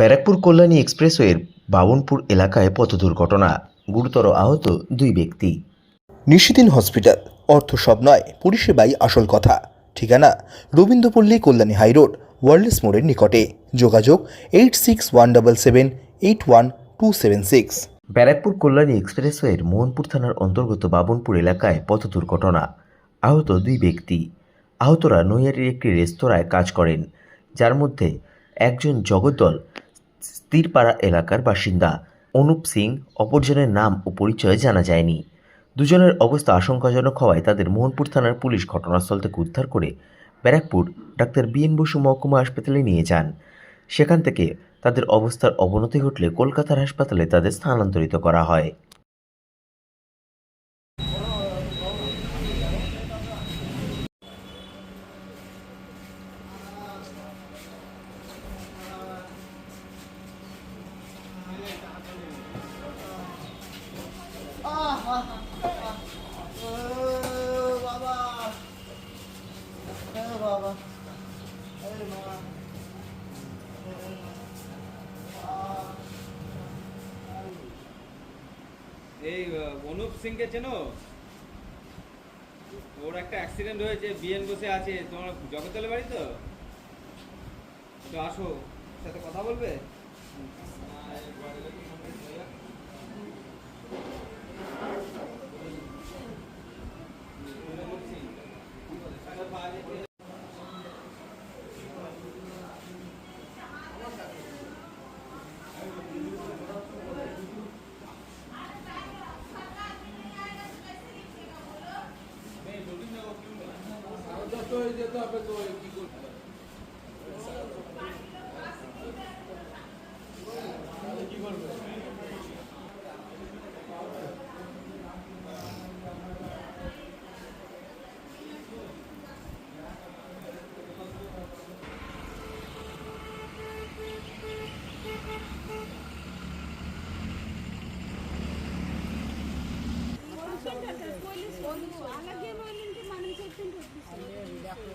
ব্যারাকপুর কল্যাণী এক্সপ্রেসওয়ের বাবনপুর এলাকায় পথ দুর্ঘটনা গুরুতর আহত দুই ব্যক্তি। নিশিদিন হসপিটাল। অর্থ সব নয় পরিষেবাই আসল কথা। ঠিকানা রবীন্দ্রপল্লী কল্যাণী হাইরোড ওয়ার্ল্ডস মোড়ের নিকটে। যোগাযোগ eight six one double seven eight one two seven six. Barrackpore Kalyani এক্সপ্রেসওয়ের Mohanpur থানার অন্তর্গত বাবনপুর এলাকায় পথ দুর্ঘটনা আহত দুই ব্যক্তি। আহতরা নৈয়ারির একটি রেস্তোরাঁয় কাজ করেন যার মধ্যে একজন জগদ্দল স্থিরপাড়া এলাকার বাসিন্দা। অনুপ সিং, অপরজনের নাম ও পরিচয় জানা যায়নি। দুজনের অবস্থা আশঙ্কাজনক হওয়ায় তাদের মোহনপুর থানার পুলিশ ঘটনাস্থল থেকে উদ্ধার করে ব্যারাকপুর ডাক্তার বিএন বসু মহকুমা হাসপাতালে নিয়ে যান। সেখান থেকে তাদের অবস্থার অবনতি ঘটলে কলকাতার হাসপাতালে তাদের স্থানান্তরিত করা হয়। এই অনুপ সিংকে চেনো? ওর একটা অ্যাক্সিডেন্ট হয়েছে, বিএন বসে আছে। তোমার জগতলে বাড়ি তো? একটু আসো সাথে কথা বলবে? Той йде, та бедою. അതിൻ്റെ വീടാക്കുക